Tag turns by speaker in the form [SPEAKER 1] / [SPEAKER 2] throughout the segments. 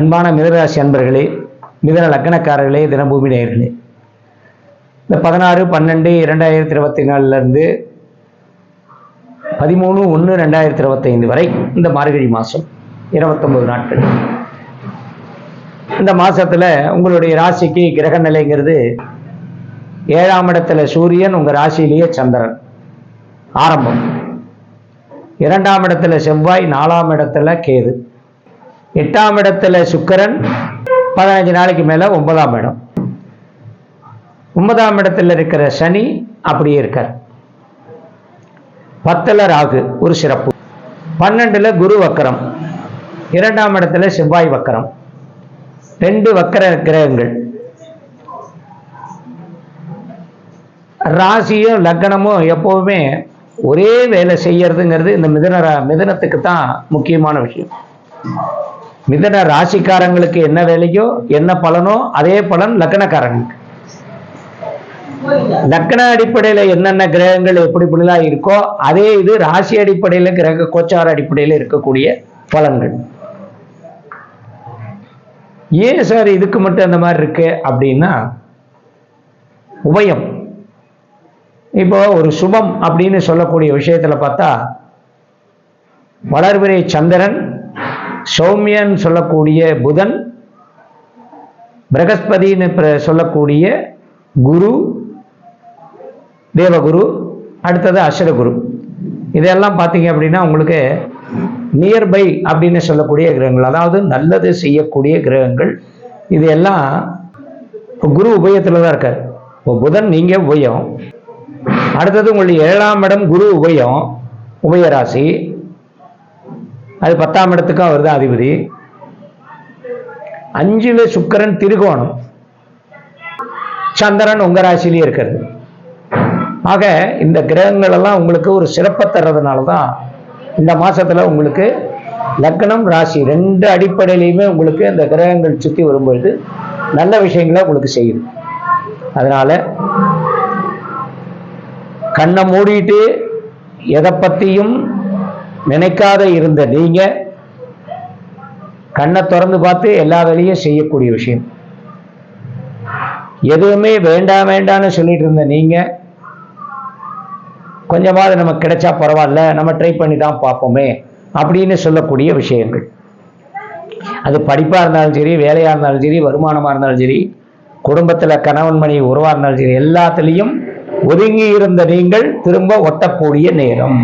[SPEAKER 1] அன்பான மிதராசி அன்பர்களே மிதன லக்கணக்காரர்களே தினபூமி நேயர்களே. இந்த பதினாறு பன்னெண்டு இரண்டாயிரத்தி இருபத்தி நாலுலேருந்து பதிமூணு ஒன்று ரெண்டாயிரத்தி இருபத்தைந்து வரை இந்த மார்கழி மாதம் இருபத்தொம்பது நாட்கள். இந்த மாதத்தில் உங்களுடைய ராசிக்கு கிரக நிலைங்கிறது ஏழாம் இடத்துல சூரியன் உங்கள் ராசியிலேயே சந்திரன். ஆரம்பம். இரண்டாம் இடத்துல செவ்வாய் நாலாம் இடத்துல கேது. எட்டாம் இடத்துல சுக்கரன் பதினஞ்சு நாளைக்கு மேல ஒன்பதாம் இடம். ஒன்பதாம் இடத்துல இருக்கிற சனி அப்படியே இருக்கார். பத்துல ராகு ஒரு சிறப்பு. பன்னெண்டுல குரு வக்கரம். இரண்டாம் இடத்துல செவ்வாய் வக்கரம். ரெண்டு வக்கர கிரகங்கள். ராசியும் லக்னமும் எப்போவுமே ஒரே வேலை செய்யறதுங்கிறது இந்த மிதன மிதனத்துக்கு தான் முக்கியமான விஷயம். மிதன ராசிக்காரங்களுக்கு என்ன வேலையோ என்ன பலனோ அதே பலன் லக்னக்காரங்களுக்கு. லக்ன அடிப்படையில என்னென்ன கிரகங்கள் எப்படி இப்படிலாம் இருக்கோ அதே இது ராசி அடிப்படையில கிரக கோச்சார அடிப்படையில இருக்கக்கூடிய பலன்கள். ஏன் சார் இதுக்கு மட்டும் அந்த மாதிரி இருக்கு அப்படின்னா உபயம். இப்போ ஒரு சுபம் அப்படின்னு சொல்லக்கூடிய விஷயத்துல பார்த்தா வளர்பிறை சந்திரன் சௌமியன் சொல்லக்கூடிய புதன் பிரகஸ்பதின்னு சொல்லக்கூடிய குரு தேவகுரு அடுத்தது அசுரகுரு இதெல்லாம் பார்த்தீங்க அப்படின்னா உங்களுக்கு நியர்பை அப்படின்னு சொல்லக்கூடிய கிரகங்கள் அதாவது நல்லது செய்யக்கூடிய கிரகங்கள் இது எல்லாம் இப்போ குரு உபயத்தில் தான் இருக்கார். இப்போ புதன் நீங்கள் உபயம். அடுத்தது உங்களுடைய ஏழாம் இடம் குரு உபயம் உபயராசி. அது பத்தாம் இடத்துக்கும் அவர் தான் அதிபதி. அஞ்சுல சுக்கரன் திருகோணம். சந்திரன் உங்க ராசிலேயே இருக்கிறது. ஆக இந்த கிரகங்கள் எல்லாம் உங்களுக்கு ஒரு சிறப்பை தர்றதுனால தான் இந்த மாசத்துல உங்களுக்கு லக்னம் ராசி ரெண்டு அடிப்படையிலையுமே உங்களுக்கு இந்த கிரகங்கள் சுற்றி வரும்பொழுது நல்ல விஷயங்களை உங்களுக்கு செய்யுது. அதனால கண்ணை மூடிட்டு எதை பத்தியும் நினைக்காத இருந்த நீங்க கண்ணை திறந்து பார்த்து எல்லா வேலையும் செய்யக்கூடிய விஷயம். எதுவுமே வேண்டாம் வேண்டாம்னு சொல்லிட்டு இருந்த நீங்க கொஞ்சமாவது நமக்கு கிடைச்சா பரவாயில்ல நம்ம ட்ரை பண்ணி தான் பார்ப்போமே அப்படின்னு சொல்லக்கூடிய விஷயங்கள். அது படிப்பாக இருந்தாலும் சரி வேலையாக இருந்தாலும் சரி வருமானமாக இருந்தாலும் சரி குடும்பத்தில் கணவன் மனைவி உறவாக இருந்தாலும் சரி எல்லாத்துலேயும் ஒதுங்கி இருந்த நீங்கள் திரும்ப ஒட்டக்கூடிய நேரம்.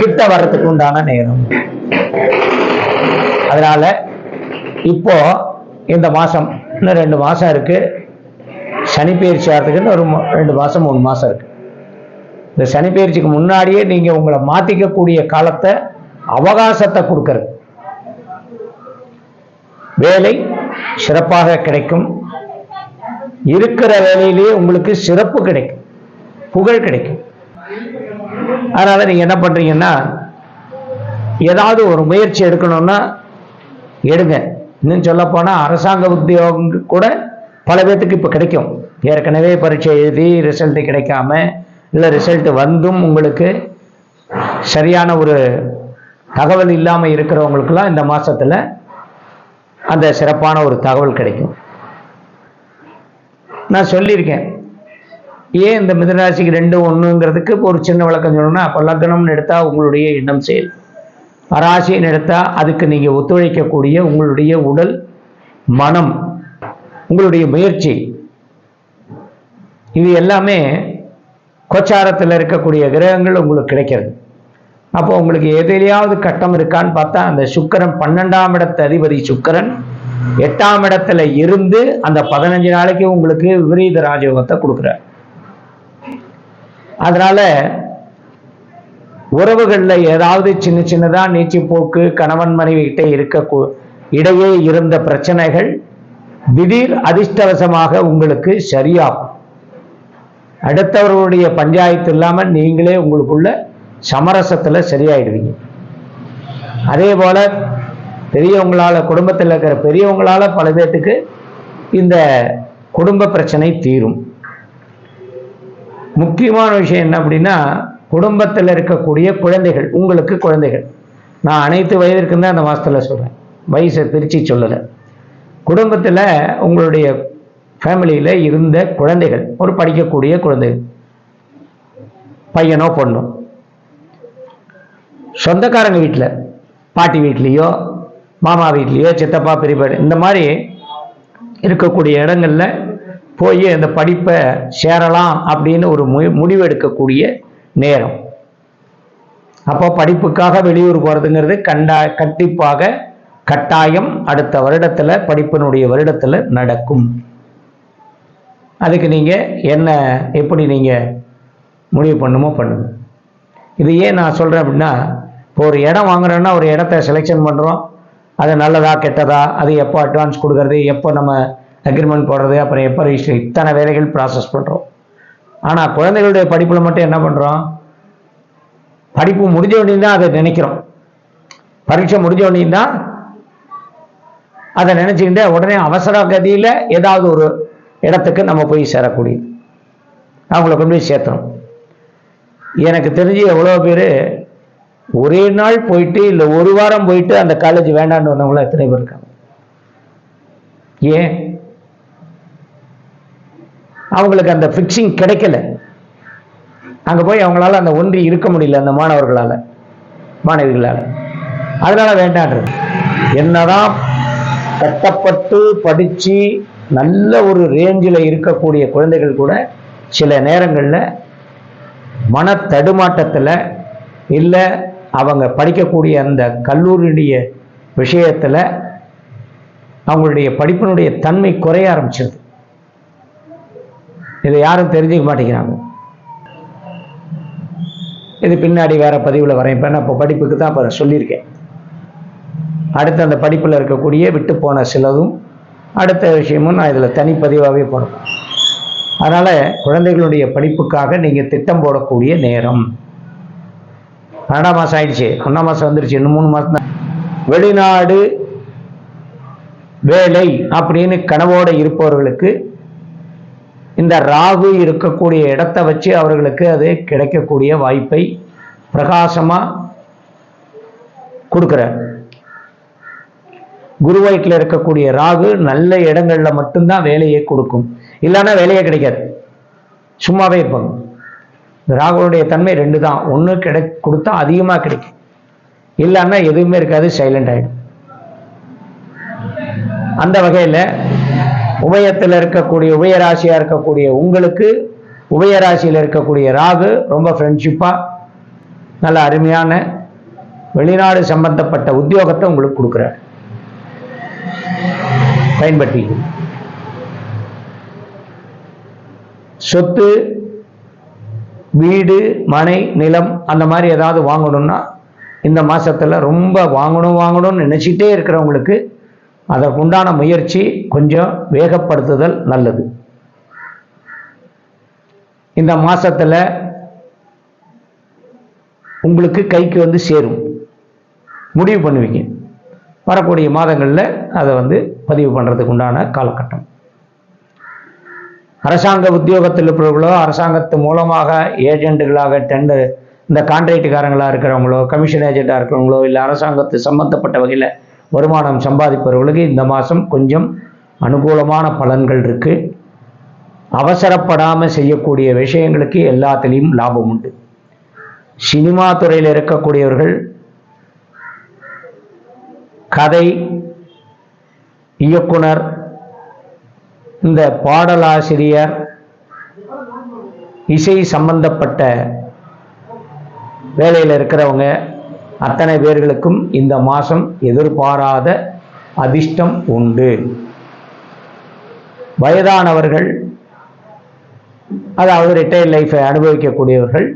[SPEAKER 1] கிட்ட வர்றதுக்கு உண்டான நேரம். அதனால இப்போ இந்த மாசம் இன்னும் ரெண்டு மாசம் இருக்கு. சனி பயிற்சி ஆகிறதுக்குன்னு ஒரு ரெண்டு மாசம் மூணு மாசம் இருக்கு. இந்த சனி பயிற்சிக்கு முன்னாடியே நீங்க உங்களை மாத்திக்கக்கூடிய காலத்தை அவகாசத்தை கொடுக்கறது. வேலை சிறப்பாக கிடைக்கும். இருக்கிற வேலையிலேயே உங்களுக்கு சிறப்பு கிடைக்கும். புகழ் கிடைக்கும். அதனால நீங்க என்ன பண்றீங்கன்னா ஏதாவது ஒரு முயற்சி எடுக்கணும்னா எடுங்க. இன்னும் சொல்ல போனா அரசாங்க உத்தியோகம் கூட பல பேர்த்துக்கு இப்போ கிடைக்கும். ஏற்கனவே பரீட்சை எழுதி ரிசல்ட் கிடைக்காம இல்லை ரிசல்ட் வந்தும் உங்களுக்கு சரியான ஒரு தகவல் இல்லாமல் இருக்கிறவங்களுக்கெல்லாம் இந்த மாசத்துல அந்த சிறப்பான ஒரு தகவல் கிடைக்கும். நான் சொல்லியிருக்கேன். ஏன் இந்த மிதராசிக்கு ரெண்டு ஒன்றுங்கிறதுக்கு ஒரு சின்ன விளக்கம் சொல்லணும்னா அப்போ லக்னம்னு எடுத்தால் உங்களுடைய எண்ணம் செயல் ராசின்னு எடுத்தால் அதுக்கு நீங்கள் ஒத்துழைக்கக்கூடிய உங்களுடைய உடல் மனம் உங்களுடைய முயற்சி. இது எல்லாமே கோச்சாரத்தில் இருக்கக்கூடிய கிரகங்கள் உங்களுக்கு கிடைக்கிறது. அப்போ உங்களுக்கு எதிலையாவது கட்டம் இருக்கான்னு பார்த்தா அந்த சுக்கிரன் பன்னெண்டாம் இடத்து அதிபதி சுக்கிரன் எட்டாம் இடத்துல இருந்து அந்த பதினஞ்சு நாளைக்கு உங்களுக்கு விபரீத ராஜயோகத்தை கொடுக்குறார். அதனால உறவுகளில் ஏதாவது சின்ன சின்னதாக நீச்சி போக்கு கணவன் மனைவி கிட்டே இருக்க இடையே இருந்த பிரச்சனைகள் திடீர் அதிர்ஷ்டவசமாக உங்களுக்கு சரியாகும். அடுத்தவர்களுடைய பஞ்சாயத்து இல்லாமல் நீங்களே உங்களுக்குள்ள சமரசத்தில் சரியாயிடுவீங்க. அதே போல பெரியவங்களால் குடும்பத்தில் இருக்கிற பெரியவங்களால பல பேர்த்துக்கு இந்த குடும்ப பிரச்சனை தீரும். முக்கியமான விஷயம் என்ன அப்படின்னா குடும்பத்தில் இருக்கக்கூடிய குழந்தைகள் உங்களுக்கு குழந்தைகள். நான் அனைத்து வயதிற்கும் தான் அந்த மாதத்தில் சொல்கிறேன் வயசை பிரித்து சொல்லலை. குடும்பத்தில் உங்களுடைய ஃபேமிலியில் இருந்த குழந்தைகள் ஒரு படிக்கக்கூடிய குழந்தைகள் பையனோ பொண்ணோ. சொந்தக்காரங்க வீட்டில் பாட்டி வீட்லேயோ மாமா வீட்லேயோ சித்தப்பா பெரியப்பா இந்த மாதிரி இருக்கக்கூடிய இடங்களில் போய் அந்த படிப்பை சேரலாம் அப்படின்னு ஒரு மு- முடிவு எடுக்கக்கூடிய நேரம். அப்போ படிப்புக்காக வெளியூர் போகிறதுங்கிறது கண்டா கண்டிப்பாக கட்டாயம் அடுத்த வருடத்தில் படிப்பினுடைய வருடத்தில் நடக்கும். அதுக்கு நீங்கள் என்ன எப்படி நீங்கள் முடிவு பண்ணுமோ பண்ணுங்க. இது ஏன் நான் சொல்கிறேன் அப்படின்னா இப்போ ஒரு இடம் வாங்குறோன்னா ஒரு இடத்த செலெக்ஷன் பண்ணுறோம் அது நல்லதா கெட்டதா அது எப்போ அட்வான்ஸ் கொடுக்கறது எப்போ நம்ம அக்ரிமெண்ட் போடுறது அப்புறம் எப்போ ரிஜிஸ்டர் இத்தனை வேலைகள் ப்ராசஸ் பண்ணுறோம் ஆனால் குழந்தைகளுடைய படிப்பில் மட்டும் என்ன பண்ணுறோம் படிப்பு முடிஞ்ச உடனே தான் அதை நினைக்கிறோம். பரீட்சை முடிஞ்ச உடனே தான் அதை நினச்சிக்கிட்டு உடனே அவசர கதியில் ஏதாவது ஒரு இடத்துக்கு நம்ம போய் சேரக்கூடியது. அவங்கள கொண்டு போய் சேர்த்தணும். எனக்கு தெரிஞ்சு எவ்வளோ பேர் ஒரே நாள் போயிட்டு இல்லை ஒரு வாரம் போயிட்டு அந்த காலேஜ் வேண்டான்னு வந்தவங்கள எத்தனை பேர் இருக்காங்க? ஏன்? அவங்களுக்கு அந்த ஃபிக்ஸிங் கிடைக்கல. அங்கே போய் அவங்களால அந்த ஒன்றி இருக்க முடியல அந்த மாணவர்களால் மாணவிகளால். அதனால வேண்டான்றது. என்னதான் கட்டப்பட்டு படித்து நல்ல ஒரு ரேஞ்சில் இருக்கக்கூடிய குழந்தைகள் கூட சில நேரங்களில் மன தடுமாட்டத்தில் இல்லை அவங்க படிக்கக்கூடிய அந்த கல்லூரியுடைய விஷயத்தில் அவங்களுடைய படிப்பினுடைய தன்மை குறைய ஆரம்பிச்சிருது. இதை யாரும் தெரிஞ்சுக்க மாட்டேங்கிறாங்க. இது பின்னாடி வேற பதிவில் வரேன். இப்போ நான் இப்போ படிப்புக்கு தான் இப்போ சொல்லியிருக்கேன். அடுத்து அந்த படிப்பில் இருக்கக்கூடிய விட்டு போன சிலதும் அடுத்த விஷயமும் நான் இதில் தனிப்பதிவாகவே போடுவேன் அதனால் குழந்தைகளுடைய படிப்புக்காக நீங்கள் திட்டம் போடக்கூடிய நேரம். பன்னெண்டாம் மாதம் ஆயிடுச்சு. ஒன்றாம் மாதம் வந்துருச்சு. இன்னும் மூணு மாதம் தான். வெளிநாடு வேலை அப்படின்னு கனவோடு இருப்பவர்களுக்கு இந்த ராகு இருக்கக்கூடிய இடத்தை வச்சு அவர்களுக்கு அது கிடைக்கக்கூடிய வாய்ப்பை பிரகாசமாக கொடுக்குறார். குரு வயிற்றில் இருக்கக்கூடிய ராகு நல்ல இடங்கள்ல மட்டும்தான் வேலையை கொடுக்கும். இல்லைன்னா வேலையே கிடைக்காது. சும்மாவே இருப்பாங்க. இந்த ராகுனுடைய தன்மை ரெண்டு தான் ஒன்று கிடை கொடுத்தா அதிகமாக கிடைக்கும். இல்லைன்னா எதுவுமே இருக்காது சைலண்ட் ஆகிடும் அந்த வகையில் உபயத்தில் இருக்கக்கூடிய உபயராசியாக இருக்கக்கூடிய உங்களுக்கு உபயராசியில் இருக்கக்கூடிய ராகு ரொம்ப ஃப்ரெண்ட்ஷிப்பாக நல்ல அருமையான வெளிநாடு சம்பந்தப்பட்ட உத்தியோகத்தை உங்களுக்கு கொடுக்குறார். பயன்படுத்தி. சொத்து வீடு மனை நிலம் அந்த மாதிரி ஏதாவது வாங்கணும்னா இந்த மாதத்தில் ரொம்ப வாங்கணும் வாங்கணும்னு நினச்சிட்டே இருக்கிறவங்களுக்கு அதற்குண்டான முயற்சி கொஞ்சம் வேகப்படுத்துதல் நல்லது. இந்த மாசத்துல உங்களுக்கு கைக்கு வந்து சேரும். முடிவு பண்ணுவீங்க. வரக்கூடிய மாதங்களில் அதை வந்து பதிவு பண்ணுறதுக்கு உண்டான காலகட்டம். அரசாங்க உத்தியோகத்தில் இருப்பவர்களோ அரசாங்கத்து மூலமாக ஏஜென்ட்டுகளாக டெண்டர் இந்த கான்ட்ராக்டுக்காரங்களாக இருக்கிறவங்களோ கமிஷன் ஏஜெண்ட்டாக இருக்கிறவங்களோ இல்லை அரசாங்கத்து சம்பந்தப்பட்ட வகையில் வருமானம் சம்பாதிப்பவர்களுக்கு இந்த மாதம் கொஞ்சம் அனுகூலமான பலன்கள் இருக்குது அவசரப்படாமல் செய்யக்கூடிய விஷயங்களுக்கு எல்லாத்துலேயும் லாபம் உண்டு. சினிமா துறையில் இருக்கக்கூடியவர்கள் கதை இயக்குனர் இந்த பாடலாசிரியர் இசை சம்பந்தப்பட்ட வேலையில் இருக்கிறவங்க அத்தனை பேர்களுக்கும் இந்த மாதம் எதிர்பாராத அதிர்ஷ்டம் உண்டு. வயதானவர்கள் அதாவது ரிட்டையர் லைஃப்பை அனுபவிக்கக்கூடியவர்கள்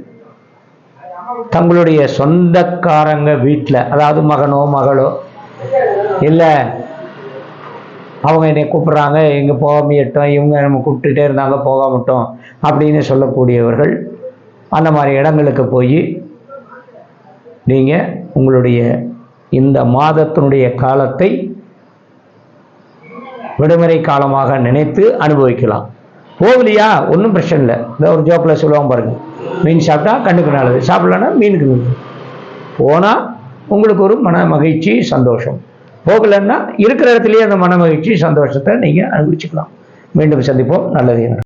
[SPEAKER 1] தங்களுடைய சொந்தக்காரங்க வீட்டில் அதாவது மகனோ மகளோ இல்லை அவங்க என்னை கூப்பிட்றாங்க எங்கே போகாமட்டோம் இவங்க நம்ம கூப்பிட்டுட்டே இருந்தாங்க போகாமட்டோம் அப்படின்னு சொல்லக்கூடியவர்கள் அந்த மாதிரி இடங்களுக்கு போய் நீங்கள் உங்களுடைய இந்த மாதத்தினுடைய காலத்தை விடுமுறை காலமாக நினைத்து அனுபவிக்கலாம். போகலையா? ஒன்றும் பிரச்சனை இல்லை. இந்த ஒரு ஜோக்கில் சொல்லுவாங்க பாருங்கள் மீன் சாப்பிட்டா கண்ணுக்கு நல்லது. சாப்பிடலன்னா மீனுக்கு நல்லது. போனால் உங்களுக்கு ஒரு மன மகிழ்ச்சி சந்தோஷம். போகலைன்னா இருக்கிற இடத்துலயே அந்த மன மகிழ்ச்சி சந்தோஷத்தை நீங்கள் அனுபவிச்சுக்கலாம். மீண்டும் சந்திப்போம். நல்லது.